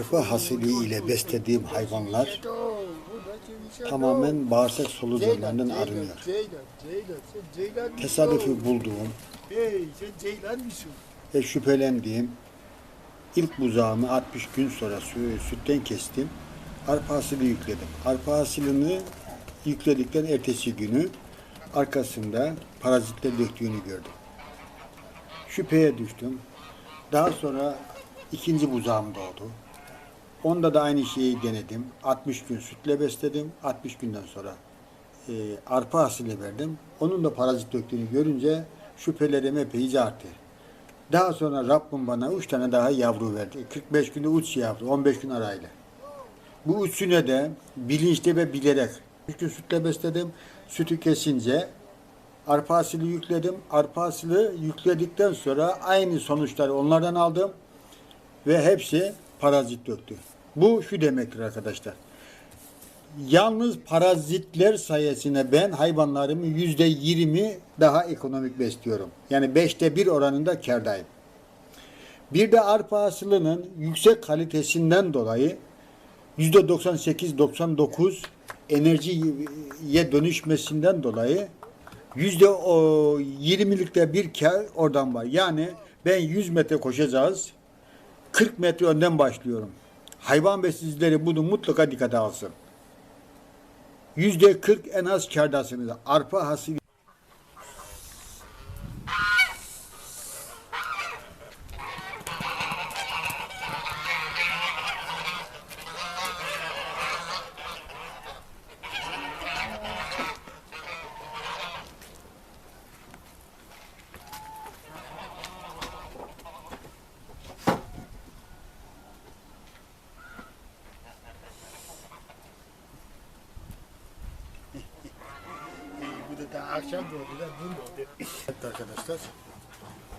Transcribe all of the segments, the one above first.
Arpa hasili ile beslediğim hayvanlar tamamen bağırsak solucanlarından arınıyor. Tesadüfi bulduğum ve şüphelendiğim ilk buzağımı 60 gün sonra sü- sütten kestim. Arpa hasili yükledim. Arpa hasilini yükledikten ertesi günü arkasında parazitler döktüğünü gördüm. Şüpheye düştüm. Daha sonra ikinci buzağım doğdu. Onda da aynı şeyi denedim. 60 gün sütle besledim. 60 günden sonra e, arpa hasili verdim. Onun da parazit döktüğünü görünce şüphelerim epeyce arttı. Daha sonra Rabbim bana üç tane daha yavru verdi. 45 günde üç yavru, 15 gün arayla. Bu üçüne de bilinçli ve bilerek üç gün sütle besledim. Sütü kesince arpa asili yükledim. Arpa asili yükledikten sonra aynı sonuçları onlardan aldım ve hepsi parazit döktü. Bu şu demektir arkadaşlar. Yalnız parazitler sayesinde ben hayvanlarımı yüzde yirmi daha ekonomik besliyorum. Yani beşte bir oranında kârdayım. Bir de arpa hasılının yüksek kalitesinden dolayı yüzde 98-99 enerjiye dönüşmesinden dolayı yüzde o 20'likte bir kar oradan var. Yani ben 100 metre koşacağız. 40 metre önden başlıyorum. Hayvan besicileri bunu mutlaka dikkate alsın. Yüzde 40 en az kârdasınız. Arpa hasili Bu da akşam doğdu da dün doğdu. Evet arkadaşlar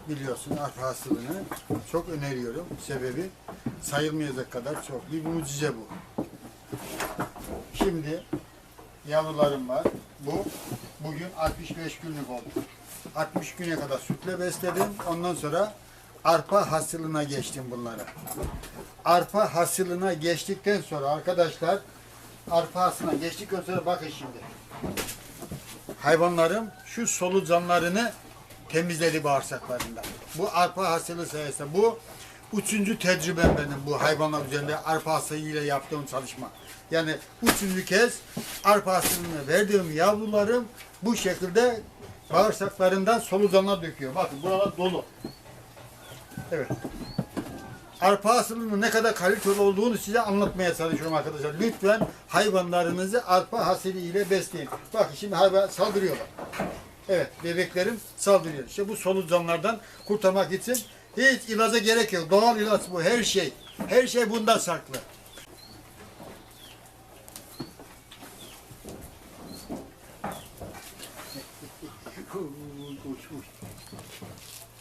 biliyorsun arpa hasılını çok öneriyorum. Sebebi sayılmayacak kadar çok. Bir mucize bu. Şimdi yavrularım var. Bu bugün 65 günlük oldu. 60 güne kadar sütle besledim. Ondan sonra arpa hasılına geçtim bunlara. Arpa hasılına geçtikten sonra arkadaşlar arpa hasılına geçtikten sonra bakın şimdi hayvanlarım şu solucanlarını temizledi bağırsaklarından. Bu arpa hasılı sayesinde. Bu üçüncü tecrübem benim bu hayvanlar üzerinde arpa hasılıyla yaptığım çalışma. Yani üçüncü kez arpa hasılını verdiğim yavrularım bu şekilde bağırsaklarından solucanlar döküyor. Bakın buralar dolu. Evet. Arpa hasılının ne kadar kaliteli olduğunu size anlatmaya çalışıyorum arkadaşlar. Lütfen hayvanlarınızı arpa hasili ile besleyin. Bakın şimdi hayvan saldırıyorlar. Evet bebeklerim saldırıyor. İşte bu solucanlardan kurtarmak için hiç ilaca gerek yok. Doğal ilaç bu her şey. Her şey bundan saklı.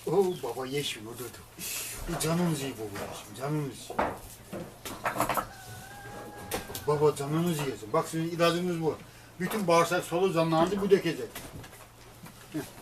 Oh baba ye şunu Canımızı boğuyorsun, canımız. Baba canınız yesin. Bak sizin ilacınız bu. Bütün bağırsak solu bu dökecek. Heh.